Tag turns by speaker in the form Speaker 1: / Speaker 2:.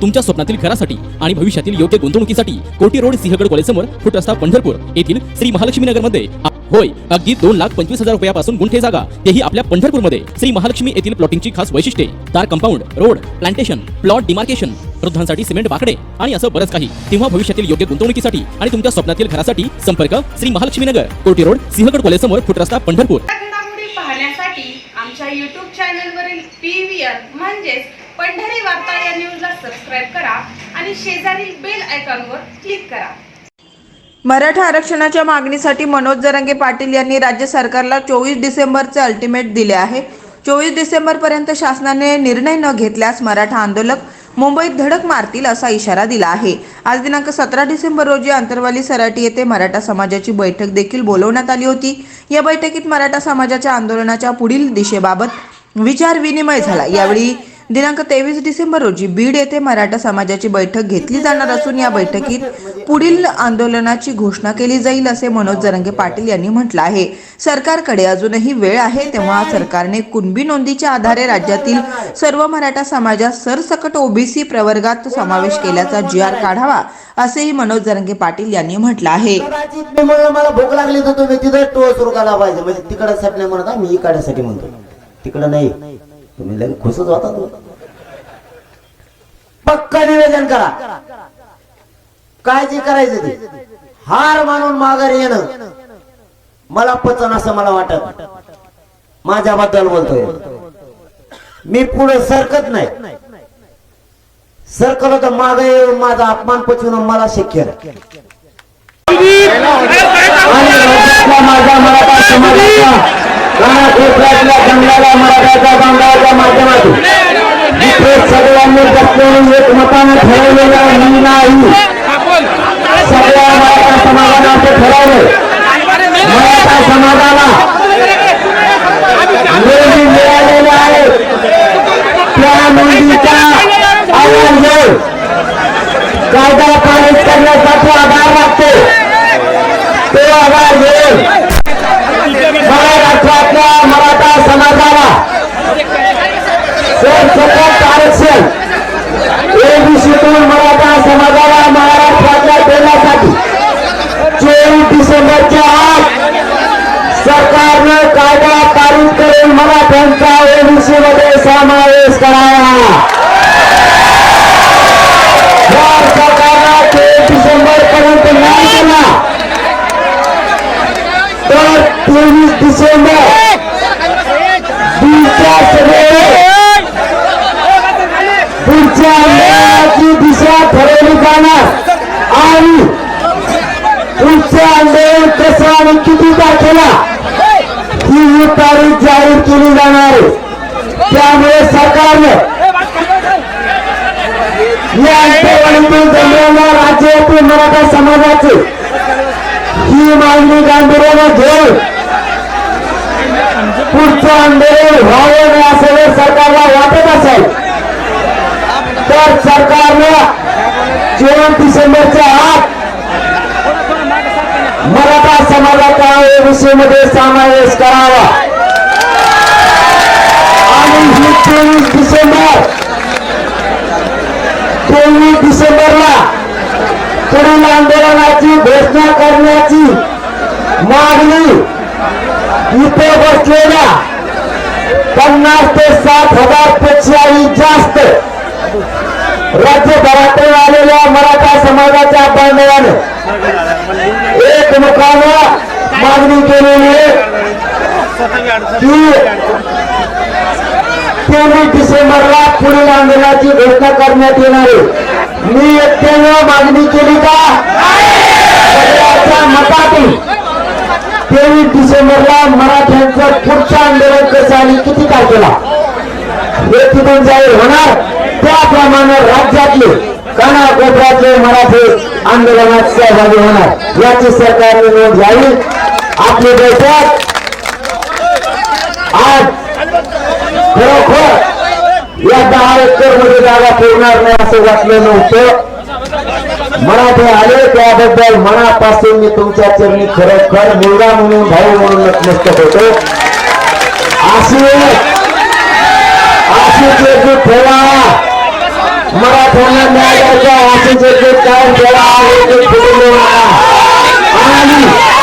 Speaker 1: तुमच्या स्वप्नातील घरासाठी आणि भविष्यातील योग्य गुंतवणुकीसाठी कोटी रोड सिंहगड कॉलेज समोर फुट रस्ता पंढरपूर येथील श्री महालक्ष्मी नगरमध्ये होय अगदी दोन लाख पंचवीस हजार रुपयापासून गुंठे जागा. तेही आपल्या पंढरपूरमध्ये. श्री महालक्ष्मी येथील प्लॉटिंगची खास वैशिष्ट्ये. तार compound road plantation plot demarcation वृद्धांसाठी सिमेंट बाकडे आणि असं बरंच काही. तेव्हा भविष्यातील योग्य गुंतवणुकीसाठी आणि तुमच्या स्वप्नातील घरासाठी संपर्क श्री महालक्ष्मी नगर. कोटी रोड सिंहगड कॉलेज समोर फुट रस्ता पंढरपूर
Speaker 2: पाहण्यासाठी आमच्या युट्यूब चॅनल वरील पीव्हीआर म्हणजेच पंढरी वार्ता या न्यूज सबस्क्राईब करा आणि शेजारील बेल आयकॉनवर क्लिक करा.
Speaker 3: मराठा आरक्षणाच्या मागणीसाठी मनोज जरांगे पाटील यांनी राज्य सरकारला चोवीस डिसेंबरचे अल्टिमेट दिले आहे. चोवीस डिसेंबरपर्यंत शासनाने निर्णय न घेतल्यास मराठा आंदोलक मुंबईत धडक मारतील असा इशारा दिला आहे. आज दिनांक सतरा डिसेंबर रोजी आंतरवाली सराटी येथे मराठा समाजाची बैठक देखील बोलवण्यात आली होती. या बैठकीत मराठा समाजाच्या आंदोलनाच्या पुढील दिशेबाबत विचार विनिमय झाला. यावेळी दिनांक तेवीस डिसेंबर रोजी बीड येथे मराठा समाजाची बैठक घेतली जाणार असून या बैठकीत पुढील आंदोलनाची घोषणा केली जाईल असे मनोज जरंगे पाटील यांनी म्हटलं आहे. सरकारकडे अजूनही वेळ आहे तेव्हा सरकारने कुणबी नोंदीच्या आधारे राज्यातील सर्व मराठा समाजात सरसकट ओबीसी प्रवर्गात समावेश केल्याचा जी आर काढावा असेही मनोज जरंगे पाटील यांनी म्हटलं आहे.
Speaker 4: मला भूक लागली तर तुम्ही तिथं टोळ सुरू करायला पाहिजे. म्हणजे तिकडसाठी नाही मी इकडसाठी म्हणतो. तिकडं नाही. तुम्ही खुशच होता पक्क निवेदन करा? काय जे करायचं ते. हार मानून माघार येणं. मला पचन असं मला वाटत माझ्याबद्दल बोलतोय. मी पुढे सरकत नाही. सरकलो तर मागे येऊन माझा अपमान पचवून मला शक्य माझ्या मराठा समाजाच्या कानाकोपऱ्यातल्या जंगलाला मराठाच्या बांधाच्या माध्यमातून जिथे सगळ्यांनी बसलेली एक मताने ठरवलेला मी नाही सगळ्या मराठा समाजाने असं ठरवलं मराठा समाजाला नोंदी मिळालेल्या आहेत त्या नोंदीचा आवाज घेऊन कायदा पारित करण्यासाठी आधार लागतो तो आधार घेऊन महाराष्ट्रातल्या मराठा समाजाला असेल. आरक्षण ओबीसीतून मराठा समाजाला महाराष्ट्रातल्या देण्यासाठी चोवीस डिसेंबरच्या आत सरकारनं कायदा पारित करून मराठ्यांचा ओबीसी मध्ये समावेश करावा. सरकारला तेवीस डिसेंबर पर्यंत नाही केला तर तेवीस डिसेंबर पुढच्या सभेत ठरवली आणि पुढचे आंदोलन कसं आणि किती तारखेला? ही ही तारीख जाहीर केली जाणार आहे त्यामुळे सरकारनं या आंदोलनातून जमलेल्या राज्यातील मराठा समाजाचे ही मागणी गांभीर्यानं घेऊन पुढचं आंदोलन व्हावं असं जर सरकारला वाटत असेल तर सरकारनं चोवीस डिसेंबरच्या आत मराठा समाजाचा ओबीसी मध्ये समावेश करावा. आणि ही चोवीस डिसेंबर तेवीस डिसेंबरला पुढील आंदोलनाची घोषणा करण्याची मागणी इथे बसलेल्या पन्नास ते सात हजारपेक्षा या मराठा समाजाच्या बांधवाने एकमुखानं मागणी केलेली की तेवीस डिसेंबरला पुढील आंदोलनाची घोषणा करण्यात येणार आहे. मी एकट्यानं मागणी केली का? मतातून तेवीस डिसेंबरला मराठ्यांचं पुढचं आंदोलन कसं आणि किती काय केला हे तिथून जाहीर होणार. त्याप्रमाणे राज्यातले कानाकोपऱ्यातले मराठी आंदोलनात सहभागी होणार. याची सरकारने नोंद घ्यावी आपली बैठक आज खरोखर या दहा एकरमध्ये जागा पुरणार नाही असं वाटलं नव्हतं. मराठे आले त्याबद्दल मनापासून मी तुमच्या चरणी खरोखर मुलगा म्हणून भाऊ म्हणून नतमस्तक होतो. अशी अशी जे हमारा बोलना मैं आशीष के काम चला आगे के बोलो आली